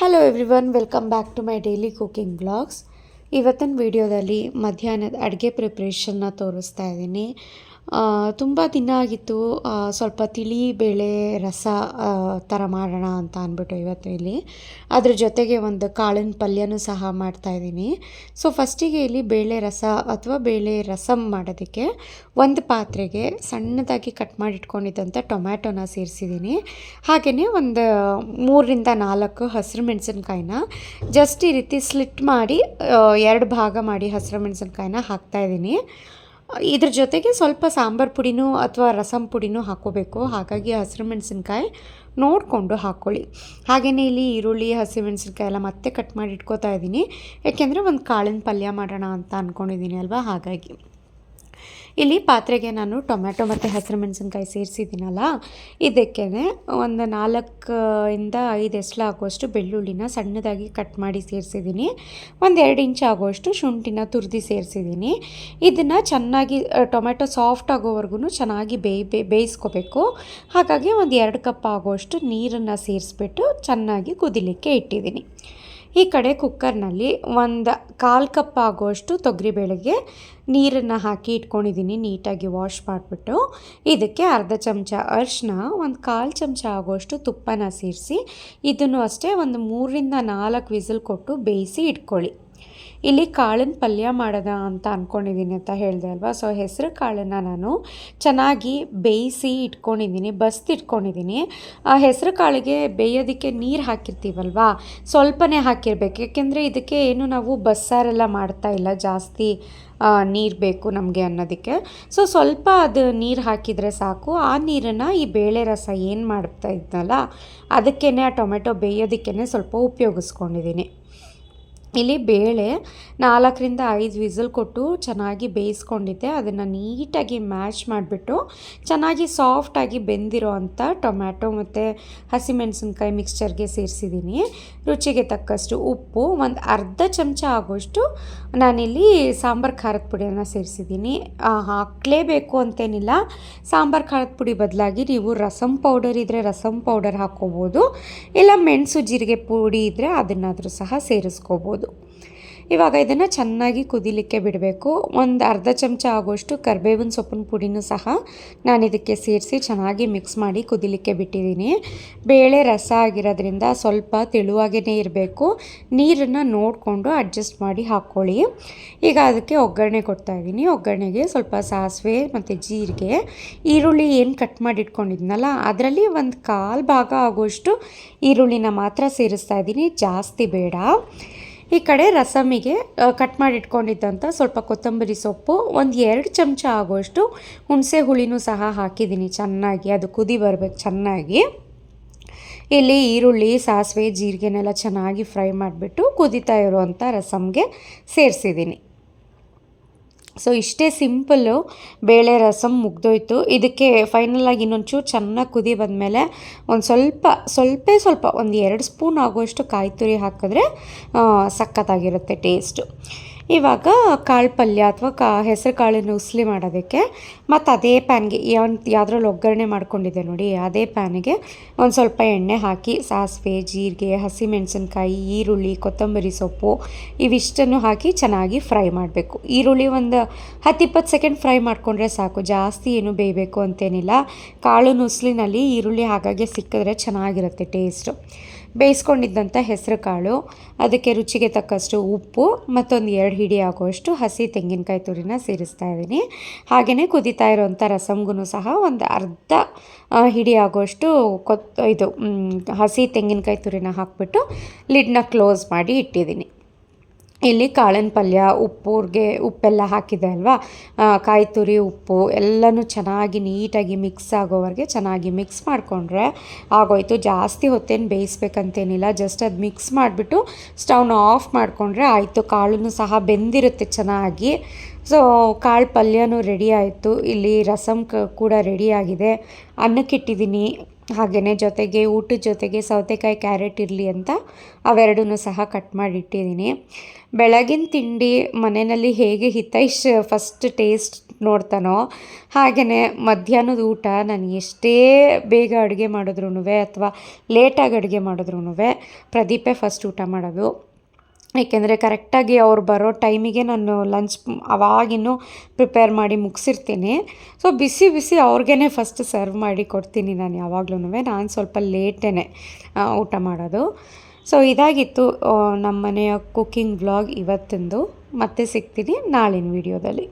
Hello everyone welcome back to my daily cooking blogs ಇವತ್ತಿನ ವಿಡಿಯೋದಲ್ಲಿ ಮಧ್ಯಾಹ್ನದ ಅಡುಗೆ ಪ್ರಿಪ್ರೇಷನ್ನ ತೋರಿಸ್ತಾ ಇದ್ದೀನಿ. ತುಂಬ ದಿನ ಆಗಿತ್ತು. ಸ್ವಲ್ಪ ತಿಳಿ, ಬೇಳೆ, ರಸ ಥರ ಮಾಡೋಣ ಅಂತ ಅಂದ್ಬಿಟ್ಟು ಇವತ್ತು ಇಲ್ಲಿ. ಅದ್ರ ಜೊತೆಗೆ ಒಂದು ಕಾಳಿನ ಪಲ್ಯನೂ ಸಹ ಮಾಡ್ತಾ ಇದ್ದೀನಿ. ಸೊ ಫಸ್ಟಿಗೆ ಇಲ್ಲಿ ಬೇಳೆ ರಸ ಅಥವಾ ಬೇಳೆ ರಸಂ ಮಾಡೋದಕ್ಕೆ ಒಂದು ಪಾತ್ರೆಗೆ ಸಣ್ಣದಾಗಿ ಕಟ್ ಮಾಡಿಟ್ಕೊಂಡಿದ್ದಂಥ ಟೊಮ್ಯಾಟೊನ ಸೇರಿಸಿದ್ದೀನಿ. ಹಾಗೆಯೇ ಒಂದು ಮೂರರಿಂದ ನಾಲ್ಕು ಹಸಿರು ಮೆಣಸಿನ್ಕಾಯಿನ ಜಸ್ಟ್ ಈ ರೀತಿ ಸ್ಲಿಟ್ ಮಾಡಿ ಎರಡು ಭಾಗ ಮಾಡಿ ಹಸಿರು ಮೆಣಸಿನ್ಕಾಯಿನ ಹಾಕ್ತಾಯಿದ್ದೀನಿ ಇದ್ರ ಜೊತೆಗೆ ಸ್ವಲ್ಪ ಸಾಂಬಾರು ಪುಡಿನೂ ಅಥವಾ ರಸಂ ಪುಡಿನೂ ಹಾಕೋಬೇಕು ಹಾಗಾಗಿ ಹಸಿರು ಮೆಣಸಿನ್ಕಾಯಿ ನೋಡಿಕೊಂಡು ಹಾಕ್ಕೊಳ್ಳಿ. ಹಾಗೆಯೇ ಇಲ್ಲಿ ಈರುಳ್ಳಿ ಹಸಿಮೆಣಸಿನ್ಕಾಯಿ ಎಲ್ಲ ಮತ್ತೆ ಕಟ್ ಮಾಡಿ ಇಟ್ಕೋತಾ ಇದ್ದೀನಿ. ಯಾಕೆಂದರೆ ಒಂದು ಕಾಳಿನ ಪಲ್ಯ ಮಾಡೋಣ ಅಂತ ಅಂದ್ಕೊಂಡಿದ್ದೀನಿ ಅಲ್ವಾ? ಹಾಗಾಗಿ. ಇಲ್ಲಿ ಪಾತ್ರೆಗೆ ನಾನು ಟೊಮ್ಯಾಟೊ ಮತ್ತು ಹಸಿರು ಮೆಣಸಿನ್ಕಾಯಿ ಸೇರಿಸಿದ್ದೀನಲ್ಲ ಇದಕ್ಕೆ ಒಂದು ನಾಲ್ಕು ಇಂದ ಐದು ಎಸ್ಲ ಆಗುವಷ್ಟು ಬೆಳ್ಳುಳ್ಳಿನ ಸಣ್ಣದಾಗಿ ಕಟ್ ಮಾಡಿ ಸೇರಿಸಿದ್ದೀನಿ. ಒಂದು ಎರಡು ಇಂಚ್ ಆಗುವಷ್ಟು ಶುಂಠಿನ ತುರಿದು ಸೇರಿಸಿದ್ದೀನಿ. ಇದನ್ನು ಚೆನ್ನಾಗಿ ಟೊಮ್ಯಾಟೊ ಸಾಫ್ಟ್ ಆಗೋವರೆಗೂ ಚೆನ್ನಾಗಿ ಬೇಯ್ ಬೇಯಿಸ್ಕೋಬೇಕು. ಹಾಗಾಗಿ ಒಂದು ಎರಡು ಕಪ್ ಆಗುವಷ್ಟು ನೀರನ್ನು ಸೇರಿಸ್ಬಿಟ್ಟು ಚೆನ್ನಾಗಿ ಕುದಿಲಿಕ್ಕೆ ಇಟ್ಟಿದ್ದೀನಿ. ಈ ಕಡೆ ಕುಕ್ಕರ್ನಲ್ಲಿ ಒಂದು ಕಾಲು ಕಪ್ ಆಗುವಷ್ಟು ತೊಗರಿಬೇಳೆಗೆ ನೀರನ್ನು ಹಾಕಿ ಇಟ್ಕೊಂಡಿದ್ದೀನಿ, ನೀಟಾಗಿ ವಾಶ್ ಮಾಡಿಬಿಟ್ಟು. ಇದಕ್ಕೆ ಅರ್ಧ ಚಮಚ ಅರಿಶಿನ ಒಂದು ಕಾಲು ಚಮಚ ಆಗುವಷ್ಟು ತುಪ್ಪನ ಸೇರಿಸಿ, ಇದನ್ನು ಅಷ್ಟೇ ಒಂದು ಮೂರರಿಂದ ನಾಲ್ಕು ವಿಸಿಲ್ ಕೊಟ್ಟು ಬೇಯಿಸಿ ಇಟ್ಕೊಳ್ಳಿ. ಇಲ್ಲಿ ಕಾಳಿನ ಪಲ್ಯ ಮಾಡೋದ ಅಂತ ಅಂದ್ಕೊಂಡಿದ್ದೀನಿ ಅಂತ ಹೇಳಿದೆ ಅಲ್ವಾ? ಸೊ ಹೆಸರು ಕಾಳನ್ನು ನಾನು ಚೆನ್ನಾಗಿ ಬೇಯಿಸಿ ಇಟ್ಕೊಂಡಿದ್ದೀನಿ ಬಸ್ದು ಇಟ್ಕೊಂಡಿದ್ದೀನಿ ಆ ಹೆಸರು ಕಾಳಿಗೆ ಬೇಯೋದಕ್ಕೆ ನೀರು ಹಾಕಿರ್ತೀವಲ್ವಾ? ಸ್ವಲ್ಪನೇ ಹಾಕಿರ್ಬೇಕು. ಯಾಕೆಂದರೆ ಇದಕ್ಕೆ ಏನು ನಾವು ಬಸ್ಸಾರೆಲ್ಲ ಮಾಡ್ತಾ ಇಲ್ಲ, ಜಾಸ್ತಿ ನೀರು ಬೇಕು ನಮಗೆ ಅನ್ನೋದಕ್ಕೆ. ಸೊ ಸ್ವಲ್ಪ ಅದು ನೀರು ಹಾಕಿದರೆ ಸಾಕು. ಆ ನೀರನ್ನು ಈ ಬೇಳೆ ರಸ ಏನು ಮಾಡ್ತಾ ಇದ್ನಲ್ಲ ಅದಕ್ಕೇ ಆ ಟೊಮೆಟೊ ಬೇಯೋದಕ್ಕೇ ಸ್ವಲ್ಪ ಉಪಯೋಗಿಸ್ಕೊಂಡಿದ್ದೀನಿ ಇಲ್ಲಿ ಬೇಳೆ ನಾಲ್ಕರಿಂದ ಐದು ವಿಸಲ್ ಕೊಟ್ಟು ಚೆನ್ನಾಗಿ ಬೇಯಿಸ್ಕೊಂಡಿದ್ದೆ. ಅದನ್ನು ನೀಟಾಗಿ ಮ್ಯಾಶ್ ಮಾಡಿಬಿಟ್ಟು ಚೆನ್ನಾಗಿ ಸಾಫ್ಟಾಗಿ ಬೆಂದಿರೋ ಅಂಥ ಟೊಮ್ಯಾಟೊ ಮತ್ತು ಹಸಿಮೆಣಸಿನ್ಕಾಯಿ ಮಿಕ್ಸ್ಚರ್ಗೆ ಸೇರಿಸಿದ್ದೀನಿ. ರುಚಿಗೆ ತಕ್ಕಷ್ಟು ಉಪ್ಪು, ಒಂದು ಅರ್ಧ ಚಮಚ ಆಗೋಷ್ಟು ನಾನಿಲ್ಲಿ ಸಾಂಬಾರು ಖಾರದ ಪುಡಿಯನ್ನು ಸೇರಿಸಿದ್ದೀನಿ. ಹಾಕಲೇಬೇಕು ಅಂತೇನಿಲ್ಲ. ಸಾಂಬಾರು ಖಾರದ ಪುಡಿ ಬದಲಾಗಿ ನೀವು ರಸಂ ಪೌಡರ್ ಇದ್ದರೆ ರಸಂ ಪೌಡರ್ ಹಾಕ್ಕೋಬೋದು ಇಲ್ಲ ಮೆಣಸು ಜೀರಿಗೆ ಪುಡಿ ಇದ್ದರೆ ಅದನ್ನಾದರೂ ಸಹ ಸೇರಿಸ್ಕೋಬೋದು. ಇವಾಗ ಇದನ್ನು ಚೆನ್ನಾಗಿ ಕುದಿಲಿಕ್ಕೆ ಬಿಡಬೇಕು. ಒಂದು ಅರ್ಧ ಚಮಚ ಆಗೋಷ್ಟು ಕರ್ಬೇವಿನ ಸೊಪ್ಪಿನ ಪುಡಿನೂ ಸಹ ನಾನು ಇದಕ್ಕೆ ಸೇರಿಸಿ ಚೆನ್ನಾಗಿ ಮಿಕ್ಸ್ ಮಾಡಿ ಕುದಿಲಿಕ್ಕೆ ಬಿಟ್ಟಿದ್ದೀನಿ. ಬೇಳೆ ರಸ ಆಗಿರೋದ್ರಿಂದ ಸ್ವಲ್ಪ ತೆಳುವಾಗೇ ಇರಬೇಕು. ನೀರನ್ನು ನೋಡಿಕೊಂಡು ಅಡ್ಜಸ್ಟ್ ಮಾಡಿ ಹಾಕ್ಕೊಳ್ಳಿ ಈಗ ಅದಕ್ಕೆ ಒಗ್ಗರಣೆ ಕೊಡ್ತಾ ಇದ್ದೀನಿ. ಒಗ್ಗರಣೆಗೆ ಸ್ವಲ್ಪ ಸಾಸಿವೆ ಮತ್ತು ಜೀರಿಗೆ, ಈರುಳ್ಳಿ ಏನು ಕಟ್ ಮಾಡಿ ಇಟ್ಕೊಂಡಿದ್ನಲ್ಲ, ಅದರಲ್ಲಿ ಒಂದು ಕಾಲು ಭಾಗ ಆಗೋಷ್ಟು ಈರುಳ್ಳಿನ ಮಾತ್ರ ಸೇರಿಸ್ತಾ ಇದ್ದೀನಿ. ಜಾಸ್ತಿ ಬೇಡ. ಈ ಕಡೆ ರಸಮಿಗೆ ಕಟ್ ಮಾಡಿಟ್ಕೊಂಡಿದ್ದಂಥ ಸ್ವಲ್ಪ ಕೊತ್ತಂಬರಿ ಸೊಪ್ಪು, ಒಂದು ಎರಡು ಚಮಚ ಆಗೋಷ್ಟು ಹುಣಸೆ ಹುಳಿನೂ ಸಹ ಹಾಕಿದ್ದೀನಿ ಚೆನ್ನಾಗಿ. ಅದು ಕುದಿ ಬರಬೇಕು ಚೆನ್ನಾಗಿ. ಇಲ್ಲಿ ಈರುಳ್ಳಿ, ಸಾಸಿವೆ, ಜೀರಿಗೆನೆಲ್ಲ ಚೆನ್ನಾಗಿ ಫ್ರೈ ಮಾಡಿಬಿಟ್ಟು ಕುದಿತಾ ಇರುವಂಥ ರಸಮ್ಗೆ ಸೇರಿಸಿದ್ದೀನಿ. ಸೊ ಇಷ್ಟೇ ಸಿಂಪಲ್ಲು ಬೇಳೆ ರಸಮ್ ಮುಗ್ದೋಯ್ತು. ಇದಕ್ಕೆ ಫೈನಲಾಗಿ ಇನ್ನೊಂಚೂರು ಚೆನ್ನಾಗಿ ಕುದಿ ಬಂದಮೇಲೆ ಒಂದು ಸ್ವಲ್ಪ, ಸ್ವಲ್ಪೇ ಸ್ವಲ್ಪ, ಒಂದು ಎರಡು ಸ್ಪೂನ್ ಆಗುವಷ್ಟು ಕಾಯಿ ತುರಿ ಹಾಕಿದ್ರೆ ಸಖತ್ತಾಗಿರುತ್ತೆ ಟೇಸ್ಟು ಇವಾಗ ಕಾಳು ಪಲ್ಯ ಅಥವಾ ಕಾ ಹೆಸರು ಕಾಳಿನ ಉಸ್ಲಿ ಮಾಡೋದಕ್ಕೆ ಮತ್ತು ಅದೇ ಪ್ಯಾನ್ಗೆ ಯಾವ ಯಾವುದ್ರಲ್ಲಿ ಒಗ್ಗರಣೆ ಮಾಡ್ಕೊಂಡಿದ್ದೆ ನೋಡಿ, ಅದೇ ಪ್ಯಾನಿಗೆ ಒಂದು ಸ್ವಲ್ಪ ಎಣ್ಣೆ ಹಾಕಿ, ಸಾಸಿವೆ, ಜೀರಿಗೆ, ಹಸಿಮೆಣಸಿನ್ಕಾಯಿ, ಈರುಳ್ಳಿ, ಕೊತ್ತಂಬರಿ ಸೊಪ್ಪು ಇವಿಷ್ಟನ್ನು ಹಾಕಿ ಚೆನ್ನಾಗಿ ಫ್ರೈ ಮಾಡಬೇಕು. ಈರುಳ್ಳಿ ಒಂದು ಹತ್ತಿಪ್ಪತ್ತು ಸೆಕೆಂಡ್ ಫ್ರೈ ಮಾಡಿಕೊಂಡ್ರೆ ಸಾಕು, ಜಾಸ್ತಿ ಏನು ಬೇಯಬೇಕು ಅಂತೇನಿಲ್ಲ. ಕಾಳು ನುಸ್ಲಿನಲ್ಲಿ ಈರುಳ್ಳಿ ಹಾಗಾಗಿ ಸಿಕ್ಕಿದ್ರೆ ಚೆನ್ನಾಗಿರುತ್ತೆ ಟೇಸ್ಟು ಬೇಯಿಸ್ಕೊಂಡಿದ್ದಂಥ ಹೆಸರು ಕಾಳು, ಅದಕ್ಕೆ ರುಚಿಗೆ ತಕ್ಕಷ್ಟು ಉಪ್ಪು, ಮತ್ತೊಂದು ಎರಡು ಹಿಡಿ ಆಗುವಷ್ಟು ಹಸಿ ತೆಂಗಿನಕಾಯಿ ತುರಿನ ಸೇರಿಸ್ತಾ ಇದ್ದೀನಿ. ಹಾಗೆಯೇ ಕುದಿತಾ ಇರೋವಂಥ ರಸಮ್ಗೂ ಸಹ ಒಂದು ಅರ್ಧ ಹಿಡಿ ಆಗುವಷ್ಟು ಕೊತ್, ಇದು ಹಸಿ ತೆಂಗಿನಕಾಯಿ ತುರಿನ ಹಾಕ್ಬಿಟ್ಟು ಲಿಡ್ನ ಕ್ಲೋಸ್ ಮಾಡಿ ಇಟ್ಟಿದ್ದೀನಿ. ಇಲ್ಲಿ ಕಾಳಿನ ಪಲ್ಯ ಉಪ್ಪುಗೆ ಉಪ್ಪೆಲ್ಲ ಹಾಕಿದೆ ಅಲ್ವಾ? ಕಾಯಿ ತುರಿ ಉಪ್ಪು ಎಲ್ಲನೂ ಚೆನ್ನಾಗಿ ನೀಟಾಗಿ ಮಿಕ್ಸ್ ಆಗೋವರೆಗೆ ಚೆನ್ನಾಗಿ ಮಿಕ್ಸ್ ಮಾಡಿಕೊಂಡ್ರೆ ಆಗೋಯ್ತು. ಜಾಸ್ತಿ ಹೊತ್ತೇನು ಬೇಯಿಸ್ಬೇಕಂತೇನಿಲ್ಲ. ಜಸ್ಟ್ ಅದು ಮಿಕ್ಸ್ ಮಾಡಿಬಿಟ್ಟು ಸ್ಟೌನ್ ಆಫ್ ಮಾಡಿಕೊಂಡ್ರೆ ಆಯಿತು. ಕಾಳು ಸಹ ಬೆಂದಿರುತ್ತೆ ಚೆನ್ನಾಗಿ. ಸೊ ಕಾಳು ಪಲ್ಯನೂ ರೆಡಿ ಆಯಿತು. ಇಲ್ಲಿ ರಸಮ್ ಕೂಡ ರೆಡಿ ಆಗಿದೆ. ಅನ್ನಕ್ಕಿಟ್ಟಿದ್ದೀನಿ ಹಾಗೆಯೇ ಜೊತೆಗೆ ಊಟದ ಜೊತೆಗೆ ಸೌತೆಕಾಯಿ ಕ್ಯಾರೆಟ್ ಇರಲಿ ಅಂತ ಅವೆರಡೂ ಸಹ ಕಟ್ ಮಾಡಿಟ್ಟಿದ್ದೀನಿ. ಬೆಳಗಿನ ತಿಂಡಿ ಮನೆಯಲ್ಲಿ ಹೇಗೆ ಹಿತೈಷ್ ಫಸ್ಟ್ ಟೇಸ್ಟ್ ನೋಡ್ತಾನೋ ಹಾಗೆಯೇ ಮಧ್ಯಾಹ್ನದ ಊಟ ನಾನು ಎಷ್ಟೇ ಬೇಗ ಅಡುಗೆ ಮಾಡಿದ್ರೂ ಅಥವಾ ಲೇಟಾಗಿ ಅಡುಗೆ ಮಾಡಿದ್ರೂ ಪ್ರದೀಪೇ ಫಸ್ಟ್ ಊಟ ಮಾಡೋದು. ಏಕೆಂದರೆ ಕರೆಕ್ಟಾಗಿ ಅವ್ರು ಬರೋ ಟೈಮಿಗೆ ನಾನು ಲಂಚ್ ಅವಾಗಿನ್ನೂ ಪ್ರಿಪೇರ್ ಮಾಡಿ ಮುಗಿಸಿರ್ತೀನಿ. ಸೊ ಬಿಸಿ ಬಿಸಿ ಅವ್ರಿಗೇ ಫಸ್ಟ್ ಸರ್ವ್ ಮಾಡಿ ಕೊಡ್ತೀನಿ ನಾನು ಯಾವಾಗ್ಲೂ ನಾನು ಸ್ವಲ್ಪ ಲೇಟೇ ಊಟ ಮಾಡೋದು. ಸೊ ಇದಾಗಿತ್ತು ನಮ್ಮ ಮನೆಯ ಕುಕ್ಕಿಂಗ್ ವ್ಲಾಗ್ ಇವತ್ತಿಂದು. ಮತ್ತೆ ಸಿಗ್ತೀನಿ ನಾಳಿನ ವಿಡಿಯೋದಲ್ಲಿ